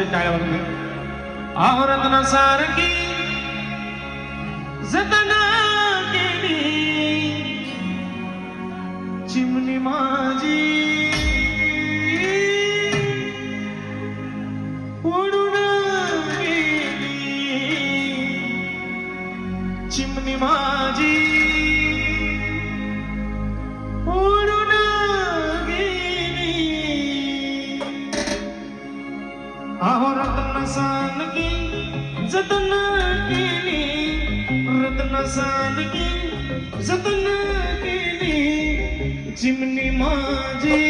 तरी टाळ्या वाजवून आवरत सारखी जतना केली. चिमणी माझी. उडून गेली. चिमणी माझी. सांडगी जतन केली. रत्न सांडगी जतन केली. चिमणी माझी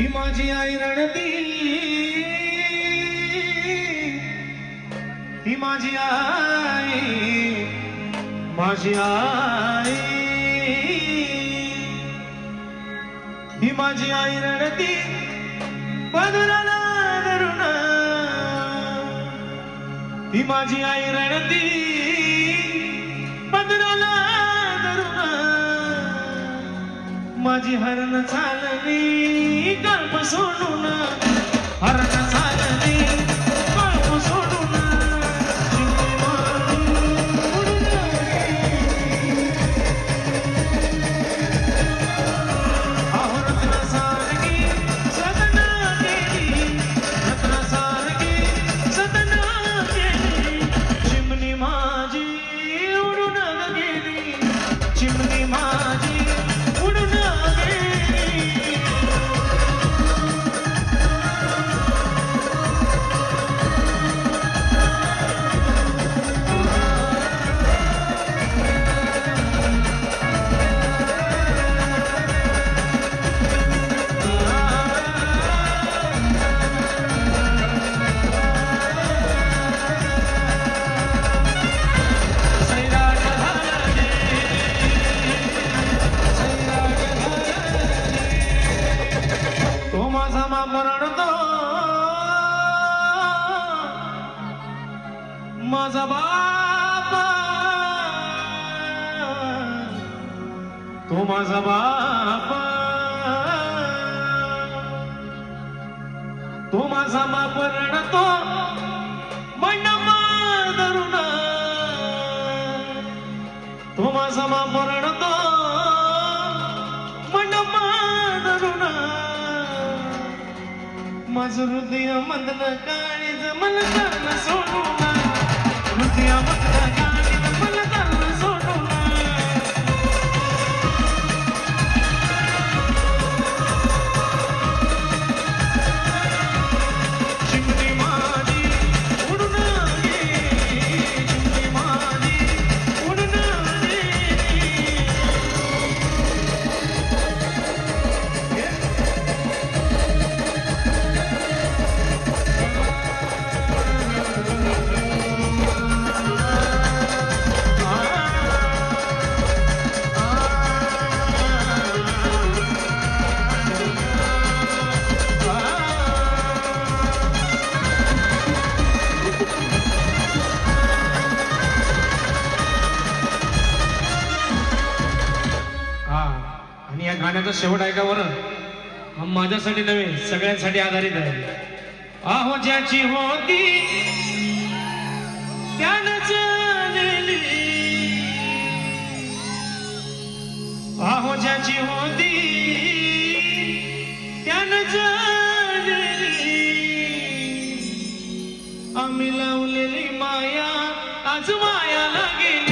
ही माझी आई रणती. ही माझी आई माझी आई. ही माझी आई रणती पदराला धरून. ही माझी आई रणती पदराला माझी हरण चालली कळप माझा बाबा तो माझा बाबा तो माझा बाप तो मंडपा धरून तो माझा बाप तो मंडपा धरून माझं हृदय मधलं काळीज मला कर्ण आणि या गाण्याचा शेवट ऐका बरं. माझ्यासाठी नव्हे सगळ्यांसाठी आधारित आहे. आहो ज्याची होती त्यानं चालली आहो ज्याची होती त्यानं चालली आम्ही लावलेली माया आज माया लागेल.